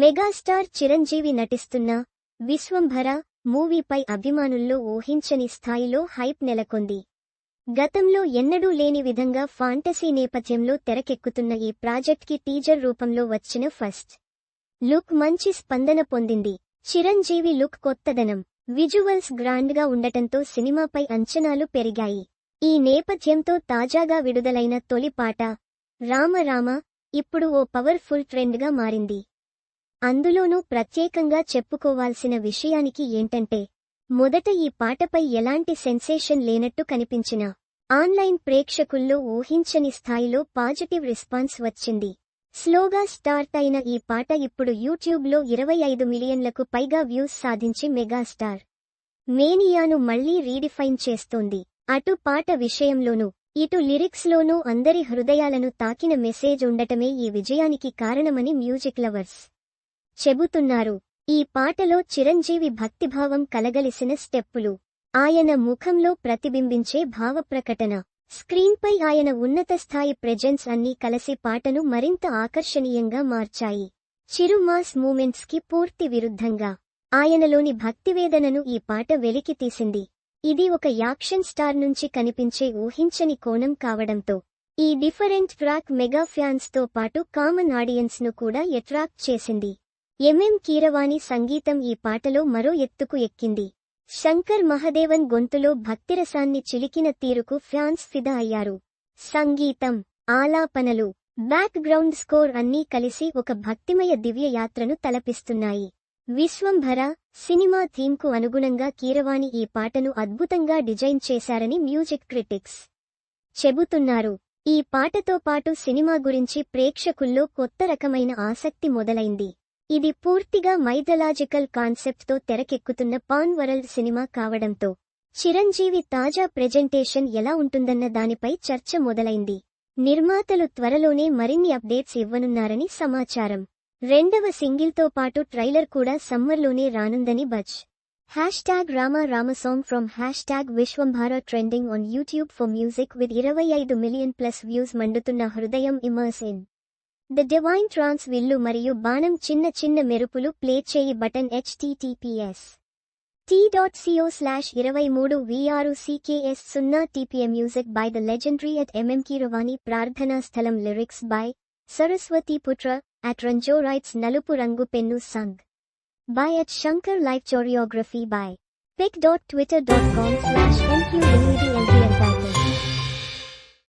Megastar Chiranjeevi నటిస్తున్న విశ్వంభర మూవీపై అభిమానుల్లో ఊహించని స్థాయిలో హైప్ నెలకొంది. గతంలో ఎన్నడూ లేని విధంగా ఫాంటసీ నేపథ్యంలో తెరకెక్కుతున్న ఈ ప్రాజెక్ట్కి టీజర్ రూపంలో వచ్చిన ఫస్ట్ లుక్ మంచి స్పందన పొందింది. చిరంజీవి లుక్ కొత్తదనం విజువల్స్ గ్రాండ్గా ఉండటంతో సినిమాపై అంచనాలు పెరిగాయి. ఈ నేపథ్యంతో తాజాగా విడుదలైన తొలి పాట రామ రామ ఇప్పుడు ఓ పవర్ఫుల్ ట్రెండ్గా మారింది. అందులోనూ ప్రత్యేకంగా చెప్పుకోవాల్సిన విషయానికి ఏంటంటే మొదట ఈ పాటపై ఎలాంటి సెన్సేషన్ లేనట్టు కనిపించినా ఆన్లైన్ ప్రేక్షకుల్లో ఊహించని స్థాయిలో పాజిటివ్ రెస్పాన్స్ వచ్చింది. స్లోగా స్టార్ట్ అయిన ఈ పాట ఇప్పుడు యూట్యూబ్లో ఇరవై ఐదు మిలియన్లకు పైగా వ్యూస్ సాధించి మెగాస్టార్. మేనియాను మళ్ళీ రీడిఫైన్ చేస్తోంది. అటు పాట విషయంలోనూ ఇటు లిరిక్స్లోనూ అందరి హృదయాలను తాకిన మెసేజ్ ఉండటమే ఈ విజయానికి కారణమని మ్యూజిక్ లవర్స్ చెబుతున్నారు. ఈ పాటలో చిరంజీవి భక్తిభావం కలగలిసిన స్టెప్పులు. ఆయన ముఖంలో ప్రతిబింబించే భావప్రకటన. స్క్రీన్పై ఆయన ఉన్నత స్థాయి ప్రెజెన్స్ అన్నీ కలిసి పాటను మరింత ఆకర్షణీయంగా మార్చాయి. చిరు మాస్ మూమెంట్స్కి పూర్తి విరుద్ధంగా. ఆయనలోని భక్తివేదనను ఈ పాట వెలికితీసింది ఇది ఒక యాక్షన్ స్టార్ నుంచి కనిపించే ఊహించని కోణం కావడంతో. ఈ డిఫరెంట్ ట్రాక్ మెగా ఫ్యాన్స్తో పాటు కామన్ ఆడియన్స్ను కూడా ఎట్రాక్ట్ చేసింది. ఎంఎం కీరవాణి సంగీతం ఈ పాటలో మరో ఎత్తుకు ఎక్కింది. శంకర్ మహదేవన్ గొంతులో భక్తిరసాన్ని చిలికిన తీరుకు ఫ్యాన్స్ ఫిదా అయ్యారు. సంగీతం ఆలాపనలు బ్యాక్ గ్రౌండ్ స్కోర్ అన్నీ కలిసి ఒక భక్తిమయ దివ్య యాత్రను తలపిస్తున్నాయి. విశ్వంభర సినిమా థీమ్కు అనుగుణంగా కీరవాణి ఈ పాటను అద్భుతంగా డిజైన్ చేశారని మ్యూజిక్ క్రిటిక్స్ చెబుతున్నారు. ఈ పాటతో పాటు సినిమా గురించి ప్రేక్షకుల్లో కొత్త రకమైన ఆసక్తి మొదలైంది. ఇది పూర్తిగా మైథలాజికల్ కాన్సెప్ట్తో తెరకెక్కుతున్న పాన్ వరల్డ్ సినిమా కావడంతో చిరంజీవి తాజా ప్రెజెంటేషన్ ఎలా ఉంటుందన్న దానిపై చర్చ మొదలైంది. నిర్మాతలు త్వరలోనే మరిన్ని అప్డేట్స్ ఇవ్వనున్నారని సమాచారం. రెండవ సింగిల్తో పాటు ట్రైలర్ కూడా సమ్మర్లోనే రానుందని buzz. Hash tag Rama Rama song from hash tag Vishwambhara trending on YouTube for music with ఇరవై ఐదు మిలియన్ ప్లస్ వ్యూస్ మండుతున్న హృదయం immerse in. ద డివైన్ ట్రాన్స్ విల్లు మరియు బాణం చిన్న చిన్న మెరుపులు ప్లే చేయి button HTTPS T dot CO slash ఇరవై మూడు విఆరు సికేఎస్ సున్నా TPM music by the legendary at MM Keeravani ప్రార్థనా స్థలం లిరిక్స్ బై సరస్వతి పుత్ర అట్ రంజో రైట్స్ నలుపు రంగు pen sung by at Shankar life choreography by pic dot Twitter